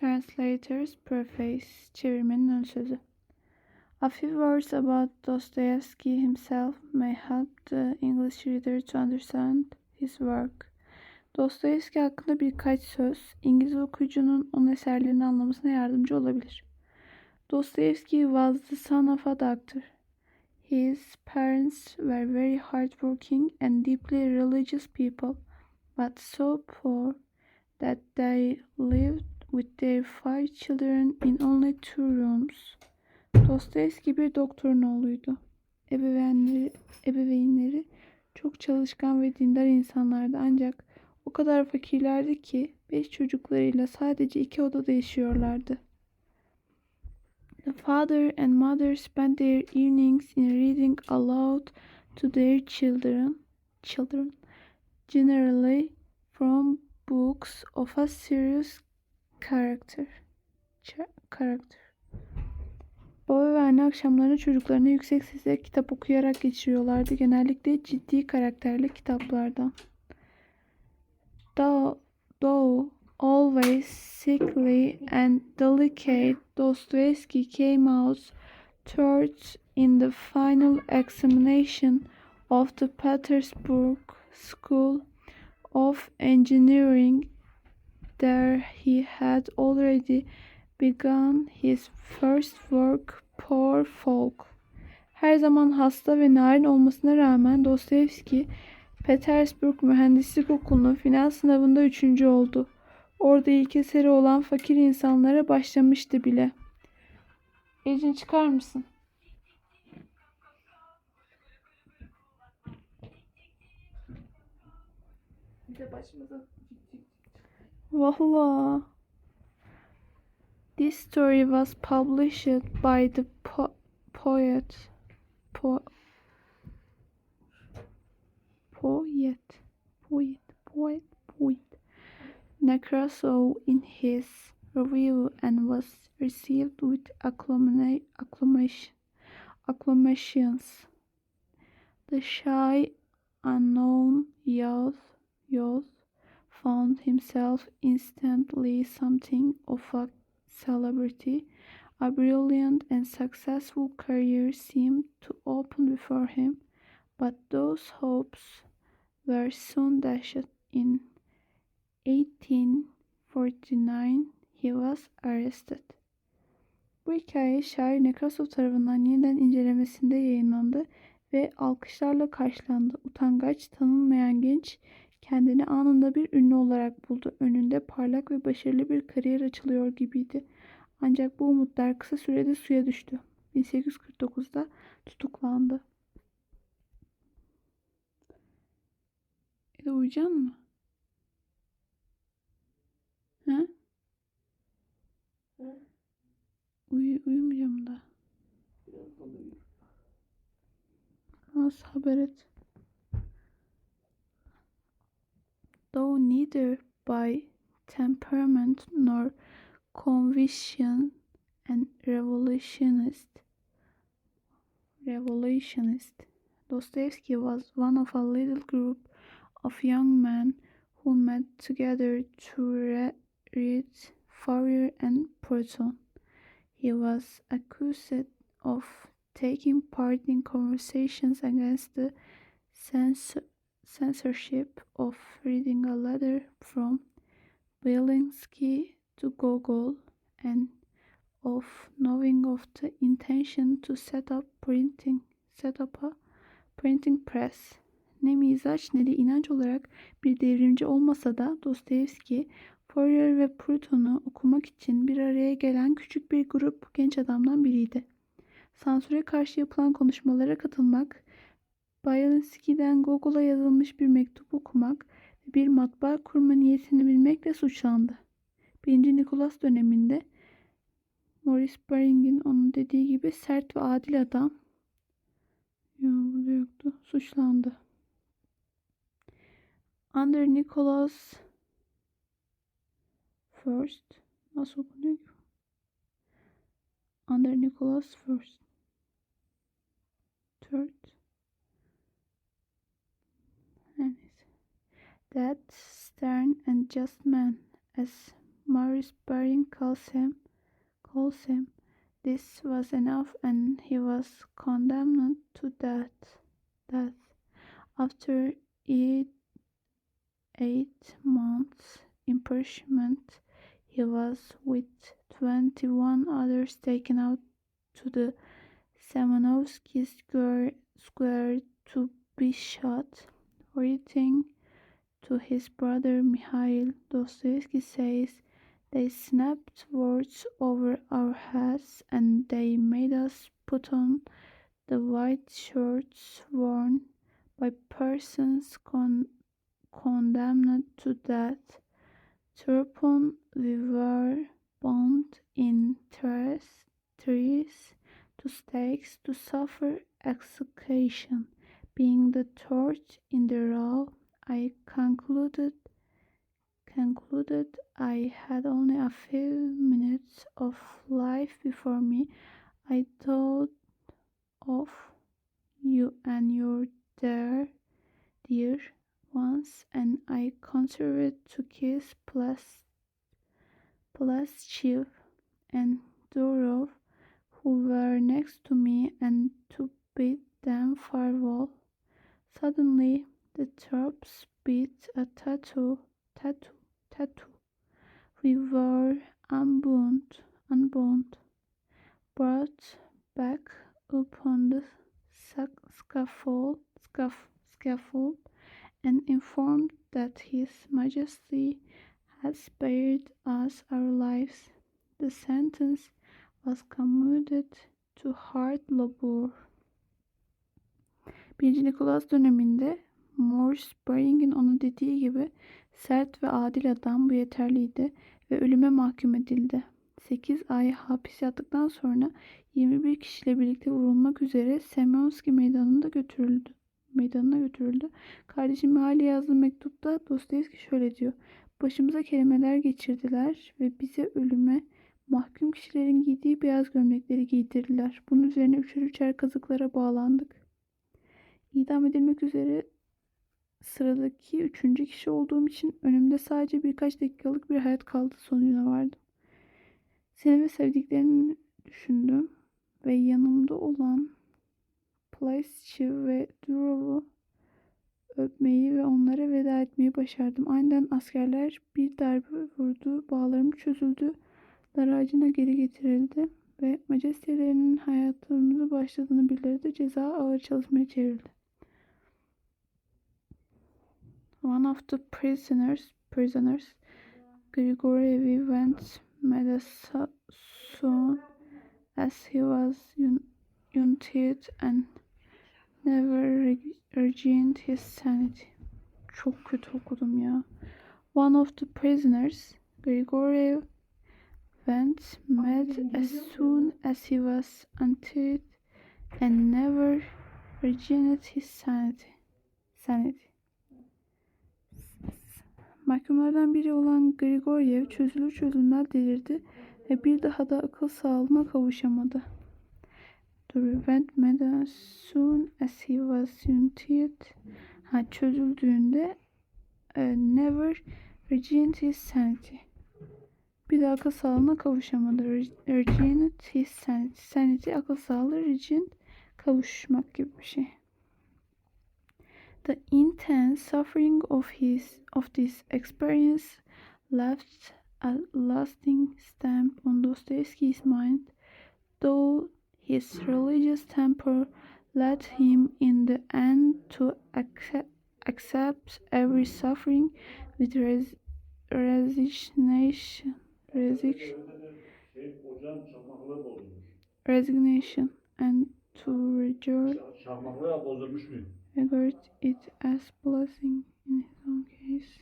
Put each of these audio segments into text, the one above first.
Translator's Preface, çevirmenin ön sözü. A few words about Dostoevsky himself may help the English reader to understand his work. Dostoyevski hakkında birkaç söz İngiliz okuyucunun onun eserlerini anlamasına yardımcı olabilir. Dostoevsky was the son of a doctor. His parents were very hardworking and deeply religious people, but so poor that they lived with their five children in only two rooms. Dostoyevski bir doktorun oğluydu. Ebeveynleri, ebeveynleri çok çalışkan ve dindar insanlardı ancak o kadar fakirlerdi ki beş çocuklarıyla sadece iki odada yaşıyorlardı. The father and mother spent their evenings in reading aloud to their children, children, generally from books of a serious character. Ch- character. Baba ve anne akşamlarını çocuklarına yüksek sesle kitap okuyarak geçiriyorlardı. Genellikle ciddi karakterli kitaplardan. Though, though always sickly and delicate, Dostoevsky came out third in the final examination of the Petersburg School of Engineering. There he had already begun his first work, Poor Folk. Her zaman hasta ve narin olmasına rağmen Dostoyevski Petersburg Mühendislik Okulu'nun final sınavında üçüncü oldu. Orada ilk eseri olan fakir insanlara başlamıştı bile. Ecin çıkar mısın? Bir de başımıza Valla. This story was published by the po- poet po- poet poet poet poet Nekrasov in his review and was received with acclamation, acclamation acclamations. The shy unknown youth youth found himself instantly something of a celebrity. A brilliant and successful career seemed to open before him, but those hopes were soon dashed. In 1849 he was arrested. Bu hikaye şair Nekrasov tarafından yeniden incelemesinde yayınlandı ve alkışlarla karşılandı. Utangaç, tanınmayan genç kendini anında bir ünlü olarak buldu. Önünde parlak ve başarılı bir kariyer açılıyor gibiydi. Ancak bu umutlar kısa sürede suya düştü. 1849'da tutuklandı. E de mı? Hı? Uyu, uyumayacağım da. Nasıl haber et? Neither by temperament nor conviction and revolutionist, revolutionist, Dostoevsky was one of a little group of young men who met together to re- read Fourier and Proudhon. He was accused of taking part in conversations against the cens- censorship of reading a letter from Belinsky to Gogol and of knowing of the intention to set up printing set up a printing press. Ne mizaç ne de inanç olarak bir devrimci olmasa da Dostoyevski, Fourier ve Proudhon'u okumak için bir araya gelen küçük bir grup genç adamdan biriydi. Sansüre karşı yapılan konuşmalara katılmak, Bayalinski'den Gogol'a yazılmış bir mektup okumak ve bir matbaa kurma niyetini bilmekle suçlandı. Birinci Nikolas döneminde Maurice Baring'in onun dediği gibi sert ve adil adam Yo burada yoktu. Suçlandı. Under Nicholas First nasıl okunuyor? Under Nicholas First Third That stern and just man as Maurice Baring calls him, calls him. This was enough, and he was condemned to death. Death. After eight, eight months imprisonment, he was with twenty-one others taken out to the Semenovsky Square, square to be shot. Writing to his brother Mikhail, Dostoevsky says, They snapped words over our heads and they made us put on the white shirts worn by persons con- condemned to death. Thereupon we were bound in threes, threes to stakes to suffer execution. Being the third in the row, I concluded concluded I had only a few minutes of life before me. I thought of you and your dear dear ones, and I considered to kiss plus plus chief and Durov, who were next to me, and to bid them farewell. Suddenly, the troops beat a tattoo, tattoo, tattoo. We were unbound, unbound, brought back upon the sc- scaffold, scaff, scaffold, and informed that His Majesty had spared us our lives. The sentence was commuted to hard labor. Birinci Nikolas döneminde Morse Baring'in ona dediği gibi sert ve adil adam bu yeterliydi ve ölüme mahkum edildi. 8 ay hapis yattıktan sonra 21 kişiyle birlikte vurulmak üzere Semyonski meydanında götürüldü. Meydanına götürüldü. Kardeşim Mihail'e yazdığı mektupta Dostoyevski şöyle diyor. Başımıza kelimeler geçirdiler ve bize ölüme mahkum kişilerin giydiği beyaz gömlekleri giydirdiler. Bunun üzerine üçer üçer kazıklara bağlandık. İdam edilmek üzere sıradaki üçüncü kişi olduğum için önümde sadece birkaç dakikalık bir hayat kaldı sonucuna vardım. Seni ve sevdiklerini düşündüm ve yanımda olan Plaisçi ve Durov'u öpmeyi ve onlara veda etmeyi başardım. Aniden askerler bir darbe vurdu, bağlarım çözüldü, dar ağacına geri getirildi ve majestelerinin hayatımızı başladığını bildirdi. Ceza ağır çalışmaya çevrildi. One of the prisoners, prisoners, Grigoriev went mad as so- soon as he was un- united and never re- regained his sanity. Çok kötü okudum ya. One of the prisoners, Grigoriev, went mad as soon as he was untied and never regained his sanity. Sanity. Mahkumlardan biri olan Grigoriev çözülür çözülmez delirdi ve bir daha da akıl sağlığına kavuşamadı. To prevent as soon as he was united, ha, çözüldüğünde e, never regained his sanity. Bir daha akıl sağlığına kavuşamadı. Re- Regained his sanity. Sanity akıl sağlığı, regained kavuşmak gibi bir şey. The intense suffering of his of this experience left a lasting stamp on Dostoevsky's mind, though his religious temper led him in the end to accept, accept every suffering with res- resignation, resig- resignation and to rejoice Ça- Çakmaklığı regard it as blessing in his own case.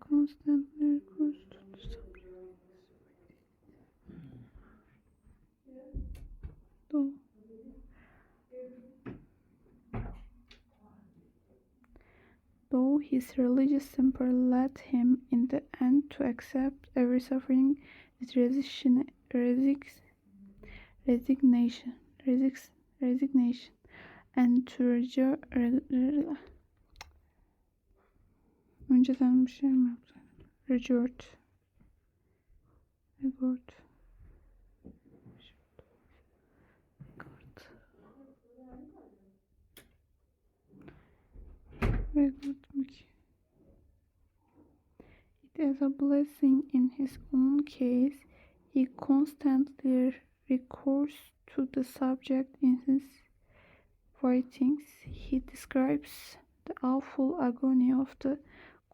Constantly recourse to the suffering. Though, though his religious temper led him in the end to accept every suffering with resignation, resig, resignation, resignation and to rejo- re- re- önceden bir şey mi. Regard. Regard. Regard mı ki? It is a blessing in his own case. He constantly recourse to the subject in his writings. He describes the awful agony of the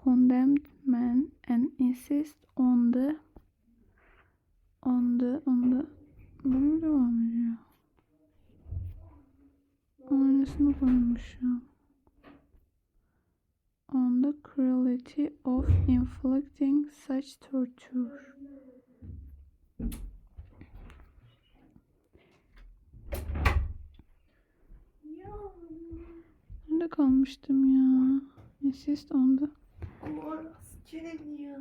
condemned man and insists on the on the on the böyle devam ediyor. Aynısını koymuş ya. On the cruelty of inflicting such torture. Kalmıştım ya? Insist on the Aman askerim ya.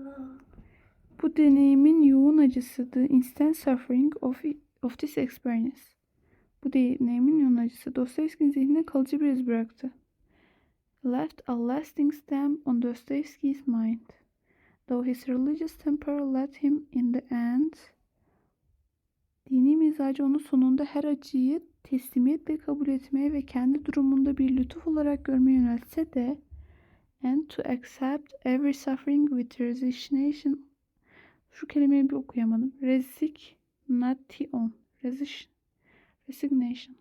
Bu deneyimin yoğun acısı the instant suffering of, of this experience. Bu deneyimin yoğun acısı Dostoyevski'nin zihnine kalıcı bir iz bıraktı. Left a lasting stamp on Dostoyevsky's mind. Though his religious temper led him in the end, dini mizacı onu sonunda her acıyı teslimiyetle kabul etmeye ve kendi durumunda bir lütuf olarak görmeye yöneltse de, and to accept every suffering with resignation şu kelimeyi bir okuyamadım. Resignation. Resignation.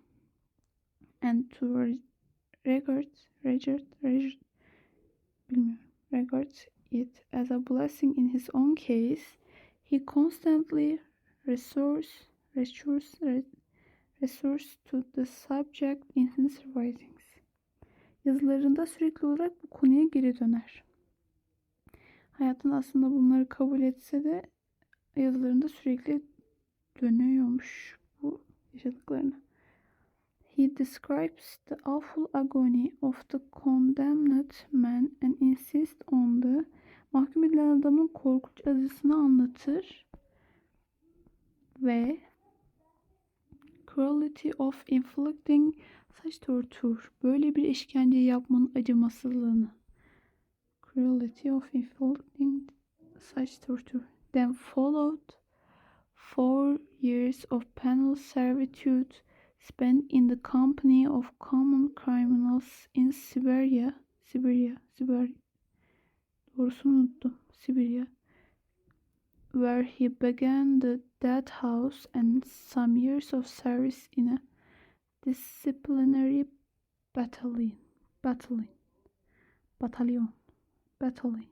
And to re- regard, regard, regard, bilmiyorum. Regard it as a blessing in his own case, he constantly resource, resource, re- resource to the subject in his writings. Yazılarında sürekli olarak bu konuya geri döner. Hayatın aslında bunları kabul etse de yazılarında sürekli dönüyormuş bu yaşadıklarını. He describes the awful agony of the condemned man and insists on the mahkum edilen adamın korkunç acısını anlatır ve cruelty of inflicting such torture böyle bir işkenceyi yapmanın acımasızlığını cruelty of inflicting such torture. Then followed four years of penal servitude spent in the company of common criminals in Siberia. Siberia, Siberia. Doğrusunu unuttum. Siberia. Where he began the death house and some years of service in a disciplinary battalion. Battalion. Batalyon. Battalion.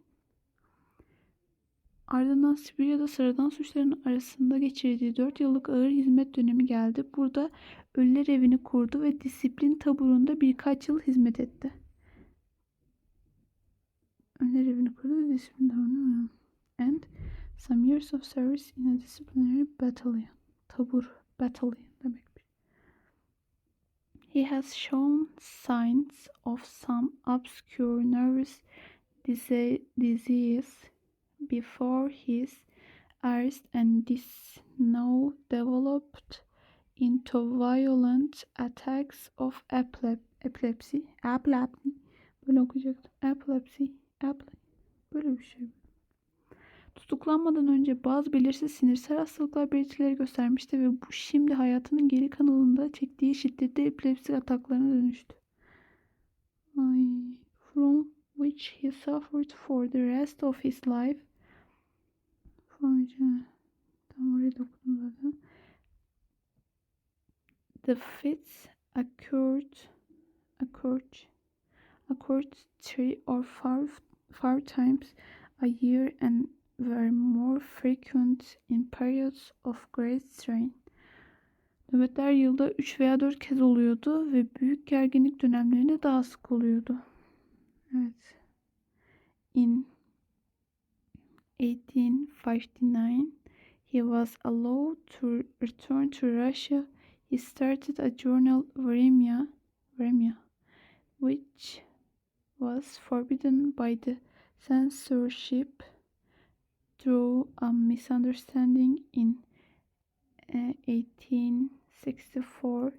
Ardından Sibirya'da sıradan suçların arasında geçirdiği 4 yıllık ağır hizmet dönemi geldi. Burada ölüler evini kurdu ve disiplin taburunda birkaç yıl hizmet etti. Ölüler evini kurdu ve disiplin taburunda And some years of service in a disciplinary battalion. Tabur, battalion demekmiş. He has shown signs of some obscure nervous dise- disease before his arrest and this now developed into violent attacks of epilep epilepsy. Epilepsy. Böyle okuyacaktım. Epilepsy. Epilepsy. Böyle bir şey. Tutuklanmadan önce bazı belirsiz sinirsel hastalıklar belirtileri göstermişti ve bu şimdi hayatının geri kanalında çektiği şiddetli epilepsi ataklarına dönüştü. Ay, from which he suffered for the rest of his life. Tam orayı da zaten. The fits occurred, occurred, occurred three or five, five times a year and were more frequent in periods of great strain. Nöbetler yılda 3 veya 4 kez oluyordu ve büyük gerginlik dönemlerinde daha sık oluyordu. Evet. In 1859, he was allowed to return to Russia. He started a journal, Vremya, Vremya, which was forbidden by the censorship through a misunderstanding in uh, 1864.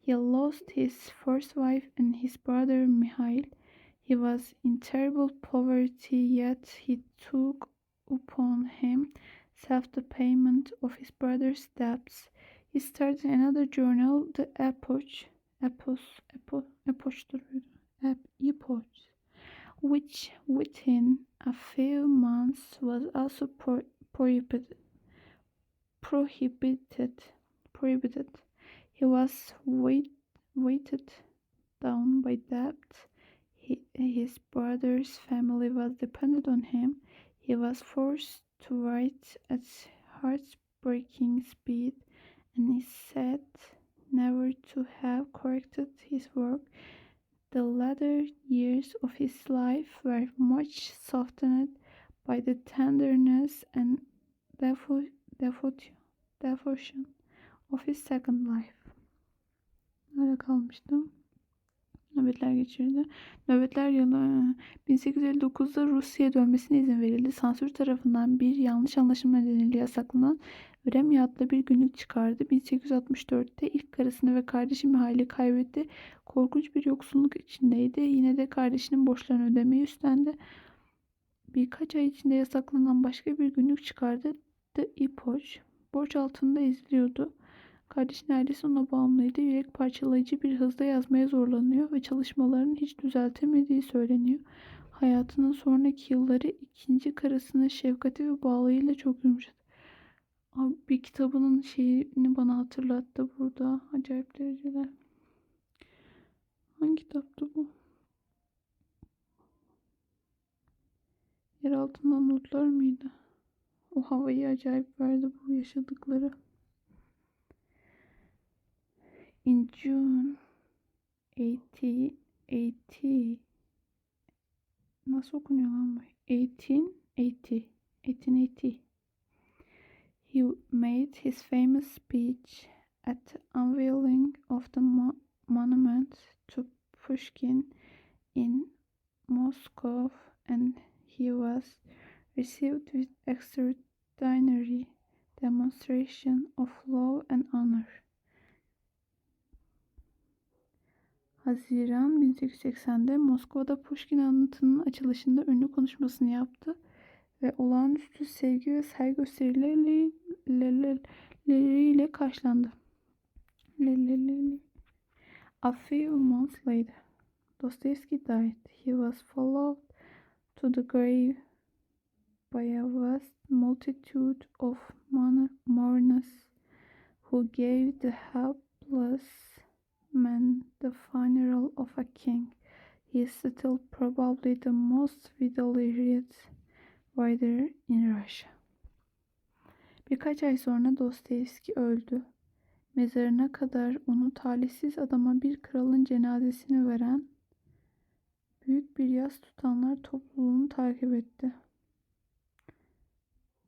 He lost his first wife and his brother Mikhail. He was in terrible poverty, yet he took upon himself the payment of his brother's debts. He started another journal, the Epoch, Epos, Epo, Epoch'tur muydu? Epoch, which within a few months was also pro- prohibited. Prohibited. Prohibited. He was weight, weighted down by debt. He, his brother's family was dependent on him. He was forced to write at heartbreaking speed, and is said never to have corrected his work. The latter years of his life were much softened by the tenderness and devo- devotion, of his second life. Kalmıştım. Nöbetler geçirdi. Nöbetler yılı 1859'da Rusya'ya dönmesine izin verildi. Sansür tarafından bir yanlış anlaşılma nedeniyle yasaklanan Vremya adlı bir günlük çıkardı. 1864'te ilk karısını ve kardeşi Mihail'i kaybetti. Korkunç bir yoksulluk içindeydi. Yine de kardeşinin borçlarını ödemeyi üstlendi. Birkaç ay içinde yasaklanan başka bir günlük çıkardı. The Epoch. Borç altında eziliyordu. Kardeşinin ailesi ona bağımlıydı. Yürek parçalayıcı bir hızda yazmaya zorlanıyor ve çalışmalarını hiç düzeltemediği söyleniyor. Hayatının sonraki yılları ikinci karısının şefkati ve bağlılığıyla çok yumuşadı. Abi bir kitabının şeyini bana hatırlattı burada. Acayip derecede. Hangi kitaptı bu? Yer altından notlar mıydı? O havayı acayip verdi bu yaşadıkları. In June 1880 Nasıl okunuyor lan bu? 1880 1880 He made his famous speech at the unveiling of the mo- monument to Pushkin in Moscow and he was received with extraordinary demonstration of love and honor. Haziran 1880'de Moskova'da Pushkin anıtının açılışında ünlü konuşmasını yaptı ve olağanüstü sevgi ve saygı gösterileriyle karşılandı. A few months later, Dostoevsky died. He was followed to the grave by a vast multitude of mourners who gave the helpless man the funeral of a king. He is still probably the most widely read writer in Russia. Birkaç ay sonra Dostoyevski öldü. Mezarına kadar onu talihsiz adama bir kralın cenazesini veren büyük bir yas tutanlar topluluğunu takip etti.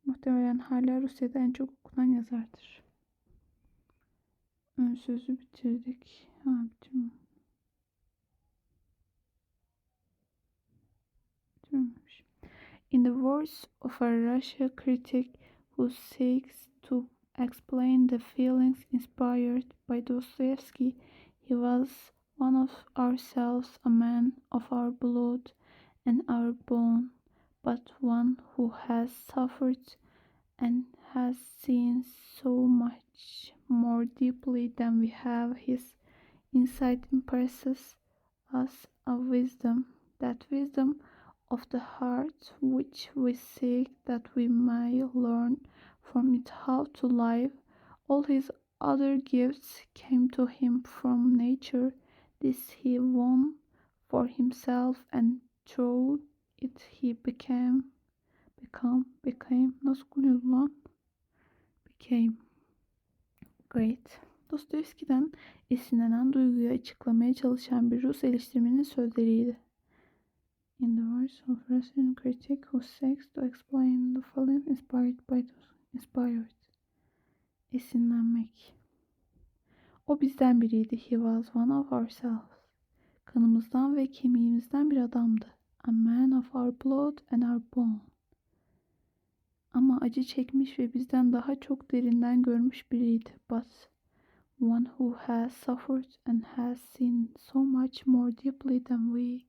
Muhtemelen hala Rusya'da en çok okunan yazardır. Ön sözü bitirdik. Bitirmemiş. In the words of a Russia critic who seeks to explain the feelings inspired by Dostoevsky, he was one of ourselves, a man of our blood and our bone, but one who has suffered and has seen so much more deeply than we have. His insight impresses us a wisdom, that wisdom of the heart which we seek that we may learn from it how to live. All his other gifts came to him from nature. This he won for himself, and through it he became, become, became, nasıl? Became great. Dostoyevski'den esinlenen duyguyu açıklamaya çalışan bir Rus eleştirmenin sözleriydi. In the words of Russian critic who seeks to explain the feeling inspired by inspired. Esinlenmek. O bizden biriydi. He was one of ourselves. Kanımızdan ve kemiğimizden bir adamdı. A man of our blood and our bone. Ama acı çekmiş ve bizden daha çok derinden görmüş biriydi. But one who has suffered and has seen so much more deeply than we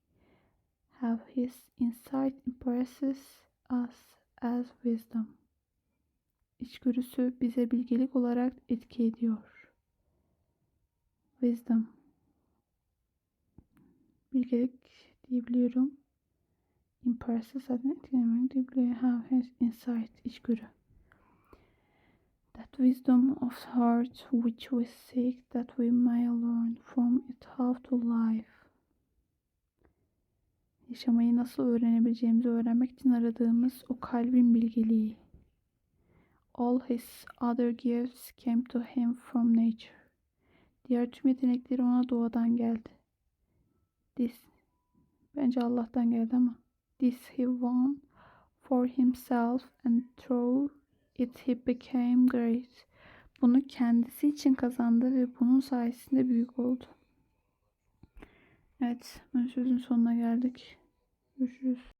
have his insight impresses us as wisdom. İçgörüsü bize bilgelik olarak etki ediyor. Wisdom. Bilgelik diyebiliyorum. Impartial zaten etkilemek diyebiliyor. Have has insight. içgörü. That wisdom of heart which we seek that we may learn from it how to live. Yaşamayı nasıl öğrenebileceğimizi öğrenmek için aradığımız o kalbin bilgeliği. All his other gifts came to him from nature. Diğer tüm yetenekleri ona doğadan geldi. This, bence Allah'tan geldi ama. This he won for himself and through it he became great. Bunu kendisi için kazandı ve bunun sayesinde büyük oldu. Evet, ön sözün sonuna geldik. Görüşürüz.